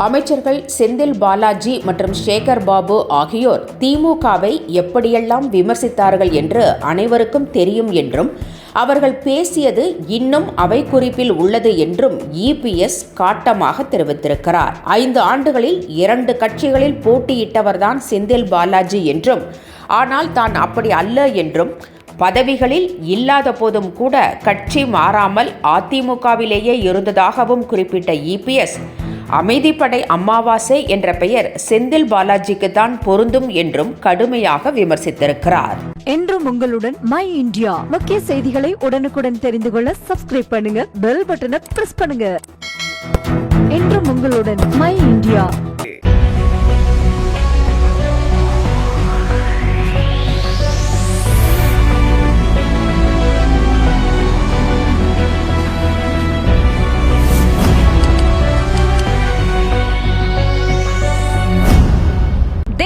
அமைச்சர்கள் செந்தில் பாலாஜி மற்றும் சேகர் பாபு ஆகியோர் திமுகவை எப்படியெல்லாம் விமர்சித்தார்கள் என்று அனைவருக்கும் தெரியும் என்றும் அவர்கள் பேசியது இன்னும் அவை குறிப்பில் உள்ளது என்றும் இபிஎஸ் காட்டமாக தெரிவித்திருக்கிறார். ஐந்து ஆண்டுகளில் இரண்டு கட்சிகளில் போட்டியிட்டவர்தான் செந்தில் பாலாஜி என்றும் ஆனால் தான் அப்படி அல்ல என்றும் பதவிகளில் இல்லாத போதும் கூட கட்சி மாறாமல் அதிமுகவிலேயே இருந்ததாகவும் குறிப்பிட்ட இபிஎஸ் அமைதிப்படை அமாவாசை என்ற பெயர் செந்தில் பாலாஜிக்கு தான் பொருந்தும் என்றும் கடுமையாக விமர்சித்திருக்கிறார். என்றும் உங்களுடன் மை இந்தியா. முக்கிய செய்திகளை உடனுக்குடன் தெரிந்து கொள்ள சப்ஸ்கிரைப் பண்ணுங்க பெல் பட்டனை பிரஸ் பண்ணுங்க. என்றும் உங்களுடன் மை